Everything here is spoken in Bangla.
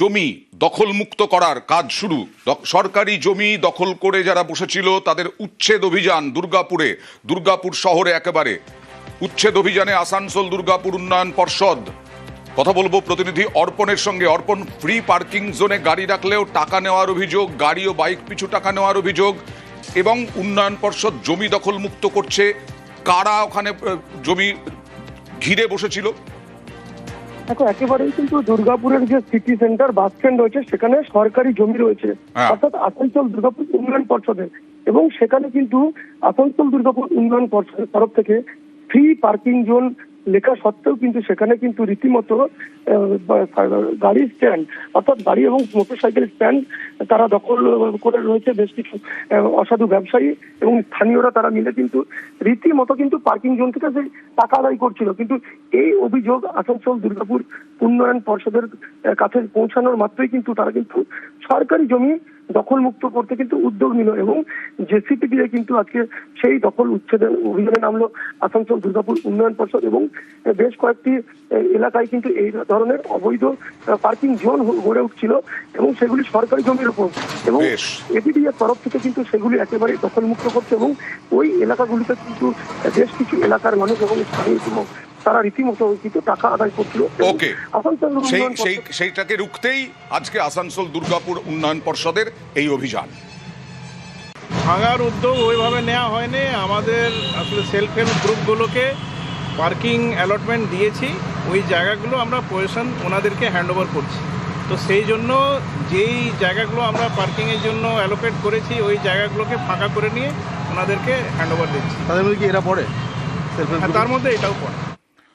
জমি দখলমুক্ত করার কাজ শুরু। সরকারি জমি দখল করে যারা বসেছিল, তাদের উচ্ছেদ অভিযান দুর্গাপুরে, দুর্গাপুর শহরে একেবারে। উচ্ছেদ অভিযানে আসানসোল দুর্গাপুর উন্নয়ন পর্ষদ। কথা বলব প্রতিনিধি অর্পণের সঙ্গে। অর্পণ ফ্রি পার্কিং জোনে গাড়ি রাখলেও টাকা নেওয়ার অভিযোগ, গাড়ি ও বাইক পিছু টাকা নেওয়ার অভিযোগ এবং উন্নয়ন পর্ষদ জমি দখল মুক্ত করছে। কারা ওখানে জমি ঘিরে বসেছিল? দেখো একেবারেই কিন্তু দুর্গাপুরের যে সিটি সেন্টার বাস স্ট্যান্ড রয়েছে সেখানে সরকারি জমি রয়েছে হ্যাঁ। অর্থাৎ আসানসোল দুর্গাপুর উন্নয়ন পর্ষদের এবং সেখানে কিন্তু আসানসোল দুর্গাপুর উন্নয়ন পর্ষদের তরফ থেকে ফ্রি পার্কিং জোন লেখা সত্ত্বেও কিন্তু সেখানে কিন্তু রীতিমতো আহ, বা- গাড়ি স্ট্যান্ড অর্থাৎ গাড়ি এবং মোটরসাইকেল স্ট্যান্ড তারা দখল করে রয়েছে বেশ কিছু অসাধু ব্যবসায়ী এবং স্থানীয়রা তারা মিলে কিন্তু রীতিমতো কিন্তু পার্কিং জোন থেকে সেই টাকা আদায় করছিল। কিন্তু এই অভিযোগ আসানসোল দুর্গাপুর উন্নয়ন পর্ষদের কাছে পৌঁছানোর মাত্রই কিন্তু তারা কিন্তু সরকারি জমি দখল মুক্ত করতে কিন্তু উদ্যোগ নিল এবং জেসিপি দিয়ে কিন্তু আজকে সেই দখল উচ্ছেদের অভিযানে নামলো আসানসোল দুর্গাপুর উন্নয়ন পর্ষদ এবং বেশ কয়েকটি এলাকায় কিন্তু এই ধরনের অবৈধ পার্কিং জোন গড়ে উঠছিল এবং সেগুলি সরকারি জমির উপর এবং বেশ। এপিডিএর তরফ থেকে কিন্তু সেগুলি একেবারে দখলমুক্ত করছে এবং ওই এলাকাগুলিতে কিন্তু বেশ কিছু এলাকার মানুষ এবং স্থানীয় তারা রীতিমতো কিন্তু টাকা আদায় করছিল ওকে। আসানসোল সেই সেই সেইটাকে রুখতেই আজকে আসানসোল দুর্গাপুর উন্নয়ন পর্ষদের এই অভিযান। ভাঙার উদ্যোগ ওইভাবে নেওয়া হয়নি। আমাদের আসলে সেলফ হেল্প গ্রুপগুলোকে পার্কিং অ্যালটমেন্ট দিয়েছি। ওই জায়গাগুলো আমরা পজিশন ওনাদেরকে হ্যান্ড ওভার করছি। তো সেই জন্য যেই জায়গাগুলো আমরা পার্কিংয়ের জন্য অ্যালোকেট করেছি ওই জায়গাগুলোকে ফাঁকা করে নিয়ে ওনাদেরকে হ্যান্ড ওভার দিচ্ছি। তাদের মধ্যে কি এরা পড়ে? সেলফ তার মধ্যে এটাও পড়ে।